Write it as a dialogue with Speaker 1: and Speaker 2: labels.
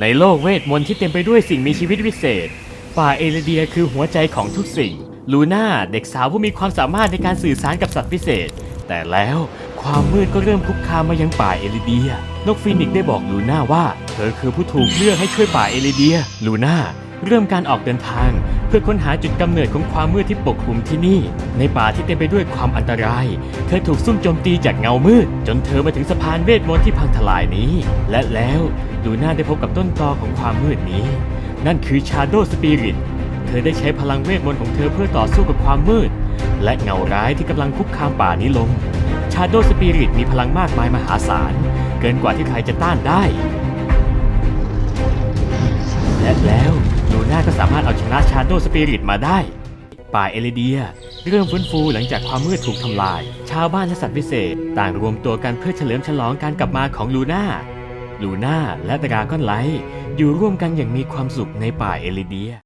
Speaker 1: ในโลกเวทมนต์ที่เต็มไปด้วยสิ่งมีชีวิตวิเศษ ป่าเอเลเดียคือหัวใจของทุกสิ่ง ลูน่าเด็กสาวผู้มีความสามารถในการสื่อสารกับสัตว์พิเศษ แต่แล้วความมืดก็เริ่มคุกคามมายังป่าเอเลเดีย นกฟีนิกซ์ได้บอกลูน่าว่า เธอคือผู้ถูกเลือกให้ช่วยป่าเอเลเดีย ลูน่า เริ่มการออกเดินทาง เพื่อค้นหาจุดกำเนิดของความมืดที่ปกคลุมที่นี่ ในป่าที่เต็มไปด้วยความอันตราย เธอถูกซุ่มโจมตีจากเงามืด จนเธอมาถึงสะพานเวทมนต์ที่พังทลายนี้ และแล้วลูน่าได้พบกับต้นตอของความมืดนี้ นั่นคือชาโดสปิริตเธอได้ใช้พลังเวทมนต์ของเธอเพื่อต่อสู้กับความมืด และเงาร้ายที่กำลังคุกคามป่านี้ลงชาโดสปิริตมีพลังมากมายมหาศาล เกินกว่าที่ใครจะต้านได้ น่าก็สามารถเอาชนะชาโด w สปิริตมาได้ ป่าเอลิเดีย เริ่มฟื้นฟูหลังจากความมืดถูกทำลาย ชาวบ้านและสัตว์พิเศษ ต่างรวมตัวกันเพื่อเฉลิมฉลองการกลับมาของลูน่า ลูน่าและดราก้อนไลท์อยู่ร่วมกันอย่างมีความสุขในป่าเอลิเดีย